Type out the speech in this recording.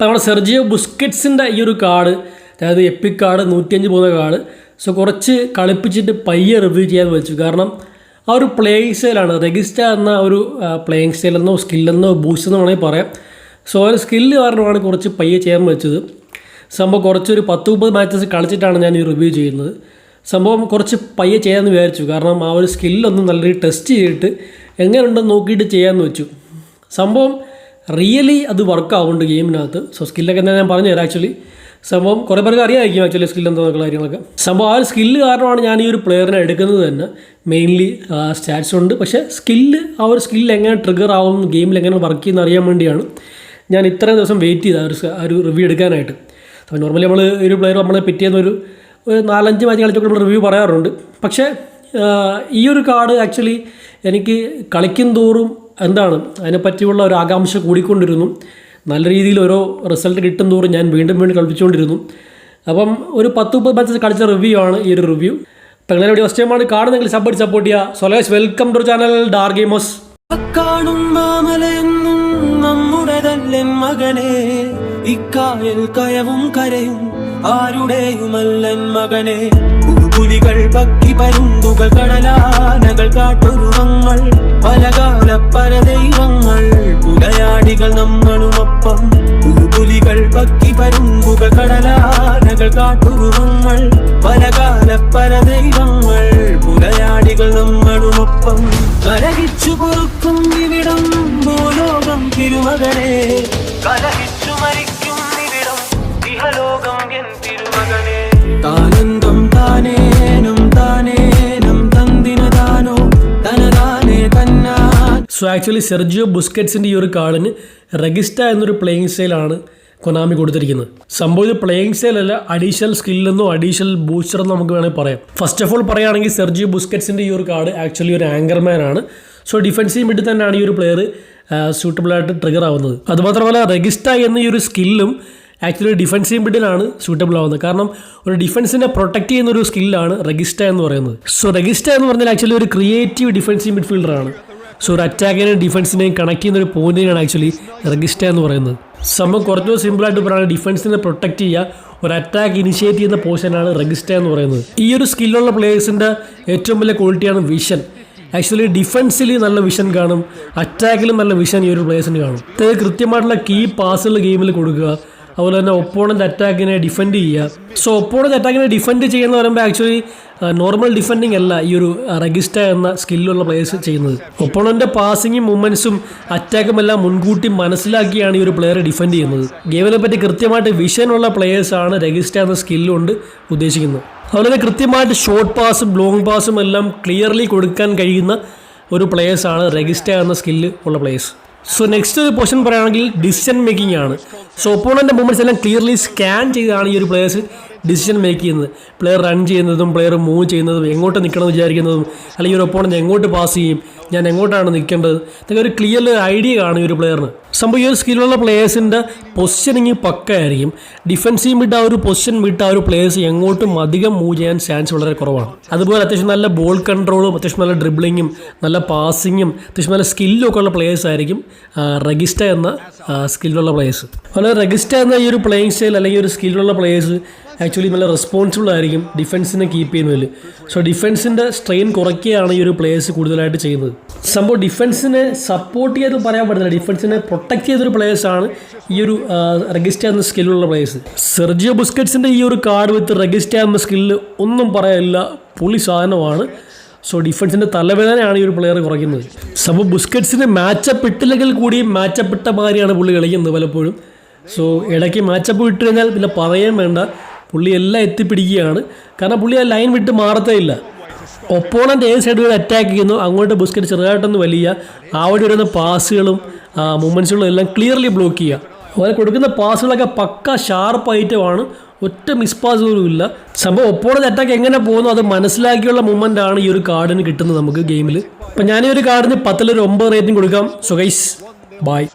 നമ്മുടെ സെർജിയോ ബുസ്കറ്റ്സിന്റെ ഈ ഒരു കാർഡ് അതായത് എപ്പിക് കാർഡ് നൂറ്റിയഞ്ച് പോകുന്ന കാർഡ് സോ കുറച്ച് കളിപ്പിച്ചിട്ട് പയ്യെ റിവ്യൂ ചെയ്യാൻ വെച്ചു. കാരണം ആ ഒരു പ്ലേയിങ് സ്റ്റൈലാണ് രജിസ്റ്റർ എന്ന ഒരു പ്ലേയിങ് സ്റ്റൈലെന്നോ സ്കില്ലെന്നോ ബൂസ്റ്റ് എന്നോ വേണമെങ്കിൽ പറയാം. സോ ഒരു സ്കില്ല് കാരണമാണ് കുറച്ച് പയ്യെ ചെയ്യാൻ വെച്ചത്. സംഭവം കുറച്ചൊരു പത്ത് മുപ്പത് മാച്ചസ് കളിച്ചിട്ടാണ് ഞാൻ ഈ റിവ്യൂ ചെയ്യുന്നത്. സംഭവം കുറച്ച് പയ്യെ ചെയ്യാമെന്ന് വിചാരിച്ചു. കാരണം ആ ഒരു സ്കില്ലൊന്ന് നല്ല ടെസ്റ്റ് ചെയ്തിട്ട് എങ്ങനെയുണ്ടെന്ന് നോക്കിയിട്ട് ചെയ്യാമെന്ന് വെച്ചു. സംഭവം റിയലി അത് വർക്ക് ആവുന്നുണ്ട് ഗെയിമിനകത്ത്. സോ സ്കില്ലൊക്കെ എന്താ ഞാൻ പറഞ്ഞുതരാം ആക്ച്വലി സംഭവം കുറേ പേർക്ക് അറിയാമായിരിക്കും ആക്ച്വലി സ്കിൽ എന്താണെന്നുള്ള കാര്യങ്ങളൊക്കെ. സംഭവം ആ ഒരു സ്കില്ല് കാരണമാണ് ഞാൻ ഈ ഒരു പ്ലെയറിനെ എടുക്കുന്നത് തന്നെ. മെയിൻലി സ്റ്റാറ്റ്സ് ഉണ്ട്. പക്ഷേ സ്കില്ല് ആ ഒരു സ്കില്ല് എങ്ങനെ ട്രിഗർ ആവും ഗെയിമിൽ എങ്ങനെ വർക്ക് ചെയ്യുന്ന അറിയാൻ വേണ്ടിയാണ് ഞാൻ ഇത്രയും ദിവസം വെയിറ്റ് ചെയ്ത ഒരു ഒരു റിവ്യൂ എടുക്കാനായിട്ട്. അപ്പോൾ നോർമലി നമ്മൾ ഒരു പ്ലെയർ നമ്മളെ പിറ്റേന്ന് ഒരു ഒരു നാലഞ്ച് മാച്ച് കളിച്ചൊക്കെ നമ്മൾ റിവ്യൂ പറയാറുണ്ട്. പക്ഷേ ഈ ഒരു കാർഡ് ആക്ച്വലി എനിക്ക് കളിക്കും തോറും എന്താണ് അതിനെപ്പറ്റിയുള്ള ഒരു ആകാംക്ഷ കൂടിക്കൊണ്ടിരുന്നു. നല്ല രീതിയിൽ ഓരോ റിസൾട്ട് കിട്ടും തോറും ഞാൻ വീണ്ടും വീണ്ടും കളിപ്പിച്ചുകൊണ്ടിരുന്നു. അപ്പം ഒരു പത്ത് മുപ്പത് മാച്ച് കളിച്ച റിവ്യൂ ആണ് ഈ ഒരു റിവ്യൂ അപ്പം നിങ്ങളെ വീഡിയോ ഫസ്റ്റ് ടൈമാണ് കാണുന്നെങ്കിൽ സപ്പോർട്ട് സപ്പോർട്ട് ചെയ്യുക. സൊലേഷ് വെൽക്കം ടു ചാനൽ ഡാർ ഗെയിമോസ് കയവും കരയും ആരുടെയുമല്ലൻ മകനെ. പുലികൾ ഭക്തി പരുന്തുകൾ കടലാനകൾ കാട്ടുരുവങ്ങൾ പലകാല പല ദൈവങ്ങൾ പുലയാടികൾ നമ്മളുമൊപ്പം. പുലികൾ ഭക്തി പരുന്തുകൾ കടലാനകൾ കാട്ടുരുവങ്ങൾ പലകാല പല ദൈവങ്ങൾ പുലയാടികൾ നമ്മളുമൊപ്പം. കലഹിച്ചു പൊറുക്കും ഇവിടം ഭൂലോകം തിരുമകനെ കലഹിച്ചു മരിക്കും സോ ആക്ച്വലി സെർജിയോ ബുസ്കറ്റ്സിന്റെ ഈ ഒരു കാളിന് റെഗിസ്റ്റ എന്നൊരു പ്ലേയിങ് സ്റ്റൈലാണ് കൊനാമി കൊടുത്തിരിക്കുന്നത്. സംഭവം പ്ലേയിങ് സ്റ്റൈൽ അല്ല അഡീഷണൽ സ്കില്ലെന്നോ അഡീഷണൽ ബൂസ്റ്റർ എന്നോ നമുക്ക് വേണമെങ്കിൽ പറയാം. ഫസ്റ്റ് ഓഫ് ഓൾ പറയുകയാണെങ്കിൽ സെർജിയോ ബുസ്കറ്റ്സിന്റെ ഈ ഒരു കാർഡ് ആക്ച്വലി ഒരു ആങ്കർമാൻ ആണ്. സോ ഡിഫൻസീവ് മിഡ് തന്നെയാണ് ഈ ഒരു പ്ലെയർ സൂട്ടബിൾ ആയിട്ട് ട്രിഗർ ആവുന്നത്. അതുമാത്രമല്ല റെഗിസ്റ്റ എന്ന ഈ ഒരു സ്കില്ലും ആക്ച്വലി ഡിഫൻസീവ് മിഡിലാണ് സൂട്ടബിൾ ആവുന്നത്. കാരണം ഒരു ഡിഫൻസിനെ പ്രൊട്ടക്ട് ചെയ്യുന്ന ഒരു സ്കില്ലാണ് റെഗിസ്റ്റ എന്ന് പറയുന്നത്. സോ റെഗിസ്റ്റ എന്ന് പറഞ്ഞാൽ ആക്ച്വലി ഒരു ക്രിയേറ്റീവ് ഡിഫൻസീവ് മിഡ്ഫീൽഡറാണ് സോ ഒരു അറ്റാക്കിനെയും ഡിഫൻസിനെയും കണക്ട് ചെയ്യുന്ന ഒരു പോയിന്റിനാണ് ആക്ച്വലി റെഗിസ്റ്റ എന്ന് പറയുന്നത്. സംഭവം കുറച്ചുകൂടി സിമ്പിളായിട്ട് പറയുന്നത് ഡിഫൻസിനെ പ്രൊട്ടക്ട് ചെയ്യുക. ഒരു അറ്റാക്ക് ഇനിഷ്യേറ്റ് ചെയ്യുന്ന പോർഷനാണ് റെഗിസ്റ്റ എന്ന് പറയുന്നത്. ഈ ഒരു സ്കില്ലുള്ള പ്ലേയേഴ്സിന്റെ ഏറ്റവും വലിയ ക്വാളിറ്റിയാണ് വിഷൻ ആക്ച്വലി ഡിഫൻസിൽ നല്ല വിഷൻ കാണും. അറ്റാക്കിലും നല്ല വിഷൻ ഈ ഒരു പ്ലേയേഴ്സിന് കാണും. അതായത് കൃത്യമായിട്ടുള്ള കീ പാസുകൾ ഗെയിമിൽ കൊടുക്കുക. അതുപോലെ തന്നെ ഒപ്പോണന്റ് അറ്റാക്കിനെ ഡിഫെൻഡ് ചെയ്യുക. സോ ഒപ്പോണന്റ് അറ്റാക്കിനെ ഡിഫെൻഡ് ചെയ്യുന്ന പറയുമ്പോൾ ആക്ച്വലി നോർമൽ ഡിഫെൻഡിങ് അല്ല ഈ ഒരു റെഗിസ്റ്റ എന്ന സ്കില്ലുള്ള പ്ലേയേഴ്സ് ചെയ്യുന്നത്. ഒപ്പോണന്റെ പാസിങ്ങും മൂവ്മെന്റ്സും അറ്റാക്കും എല്ലാം മുൻകൂട്ടി മനസ്സിലാക്കിയാണ് ഈ ഒരു പ്ലെയർ ഡിഫെൻഡ് ചെയ്യുന്നത്. ഗെയിമിനെ പറ്റി കൃത്യമായിട്ട് വിഷനുള്ള പ്ലേയേഴ്സാണ് രജിസ്റ്റർ എന്ന സ്കില്ലുകൊണ്ട് ഉദ്ദേശിക്കുന്നത്. അതുപോലെ കൃത്യമായിട്ട് ഷോർട്ട് പാസും ലോങ് പാസും എല്ലാം ക്ലിയർലി കൊടുക്കാൻ കഴിയുന്ന ഒരു പ്ലേയേഴ്സാണ് രജിസ്റ്റർ എന്ന സ്കില്ല് ഉള്ള പ്ലേയേഴ്സ് സോ നെക്സ്റ്റ് ഒരു പൊസിഷൻ പറയുകയാണെങ്കിൽ ഡിസിഷൻ മേക്കിംഗ് ആണ്. സോ ഒപ്പോണന്റെ മൂവ്മെന്റ്സ് എല്ലാം ക്ലിയർലി സ്കാൻ ചെയ്താണ് ഈ ഒരു പ്ലേയേഴ്സ് ഡിസിഷൻ മേക്ക് ചെയ്യുന്നത്. പ്ലെയർ റൺ ചെയ്യുന്നതും പ്ലെയർ മൂവ് ചെയ്യുന്നതും എങ്ങോട്ട് നിൽക്കണം വിചാരിക്കുന്നതും അല്ലെങ്കിൽ ഒരു ഒപ്പോണന്റ് എങ്ങോട്ട് പാസ് ചെയ്യും ഞാൻ എങ്ങോട്ടാണ് നിൽക്കേണ്ടത് അതൊക്കെ ഒരു ക്ലിയർ ഐഡിയ കാണും ഈ ഒരു പ്ലെയറിന് സംഭവം ഈ ഒരു സ്കില്ലുള്ള പ്ലേയേഴ്സിന്റെ പൊസിഷനിങ് പക്കായിരിക്കും. ഡിഫൻസീവ് വിട്ട് ആ ഒരു പൊസിഷൻ വിട്ട് ആ ഒരു പ്ലേയേഴ്സ് എങ്ങോട്ടും അധികം മൂവ് ചെയ്യാൻ ചാൻസ് വളരെ കുറവാണ്. അതുപോലെ അത്യാവശ്യം നല്ല ബോൾ കൺട്രോളും അത്യാവശ്യം നല്ല ഡ്രിബ്ലിങ്ങും നല്ല പാസിങ്ങും അത്യാവശ്യം നല്ല സ്കില്ലും ഒക്കെ ഉള്ള പ്ലേയേഴ്സ് ആയിരിക്കും റെഗിസ്റ്റ എന്ന സ്കില്ലുള്ള പ്ലേയേഴ്സ് അതുപോലെ റെഗിസ്റ്റ എന്ന ഈ ഒരു പ്ലേയിങ് സ്റ്റൈൽ അല്ലെങ്കിൽ ഒരു സ്കില്ലുള്ള പ്ലേയേഴ്സ് ആക്ച്വലി നല്ല റെസ്പോൺസിബിൾ ആയിരിക്കും ഡിഫൻസിനെ കീപ്പ് ചെയ്യുന്നതിൽ. സോ ഡിഫൻസിന്റെ സ്ട്രെയിൻ കുറയ്ക്കുകയാണ് ഈ ഒരു പ്ലേയേഴ്സ് കൂടുതലായിട്ട് ചെയ്യുന്നത്. സംഭവം ഡിഫൻസിനെ സപ്പോർട്ട് ചെയ്ത് പറയാൻ പറ്റില്ല ഡിഫൻസിനെ പ്രൊട്ടക്ട് ചെയ്തൊരു പ്ലേയേഴ്സാണ് ഈ ഒരു റെഗിസ്റ്റ എന്ന സ്കില്ലുള്ള പ്ലേയേഴ്സ് സെർജിയോ ബുസ്കറ്റ്സിന്റെ ഈ ഒരു കാർഡ് വിത്ത് റെഗിസ്റ്റ എന്ന സ്കില്ല് ഒന്നും പറയാനില്ല പുളി സാധനമാണ്. സോ ഡിഫൻസിന്റെ തലവേദനയാണ് ഈ ഒരു പ്ലെയർ കുറയ്ക്കുന്നത്. സംഭവം ബുസ്കറ്റ്സിന് മാച്ചപ്പ് ഇട്ടില്ലെങ്കിൽ കൂടി മാച്ചപ്പ് ഇട്ട മാതിരിയാണ് പുള്ളി കളിക്കുന്നത് പലപ്പോഴും. സോ ഇടയ്ക്ക് മാച്ചപ്പ് ഇട്ട് കഴിഞ്ഞാൽ പിന്നെ പറയാൻ വേണ്ട. പുള്ളി എല്ലാം എത്തിപ്പിടിക്കുകയാണ്. കാരണം പുള്ളി ആ ലൈൻ വിട്ട് മാറത്തേ ഇല്ല ഒപ്പോണന്റ് ഏത് സൈഡിൽ അറ്റാക്ക് ചെയ്യുന്നു അങ്ങോട്ട് ബുസ്കറ്റ് ചെറുതായിട്ടൊന്ന് വലിയ ആവടി വരുന്ന പാസുകളും മൂമെൻസുകളും എല്ലാം ക്ലിയർലി ബ്ലോക്ക് ചെയ്യുക. അതുപോലെ കൊടുക്കുന്ന പാസുകളൊക്കെ പക്ക ഷാർപ്പ് ഐറ്റമാണ് ഒറ്റ മിസ് പാസ് പോലും ഇല്ല. സംഭവം ഒപ്പോണന്റ് അറ്റാക്ക് എങ്ങനെ പോകുന്നു അത് മനസ്സിലാക്കിയുള്ള മൂമെന്റ് ആണ് ഈ ഒരു കാർഡിന് കിട്ടുന്നത് നമുക്ക് ഗെയിമിൽ അപ്പം ഞാൻ ഈ ഒരു കാർഡിന് പത്തിലൊരു ഒമ്പത് റേറ്റിംഗ് കൊടുക്കാം. സുഗൈസ് ബായ്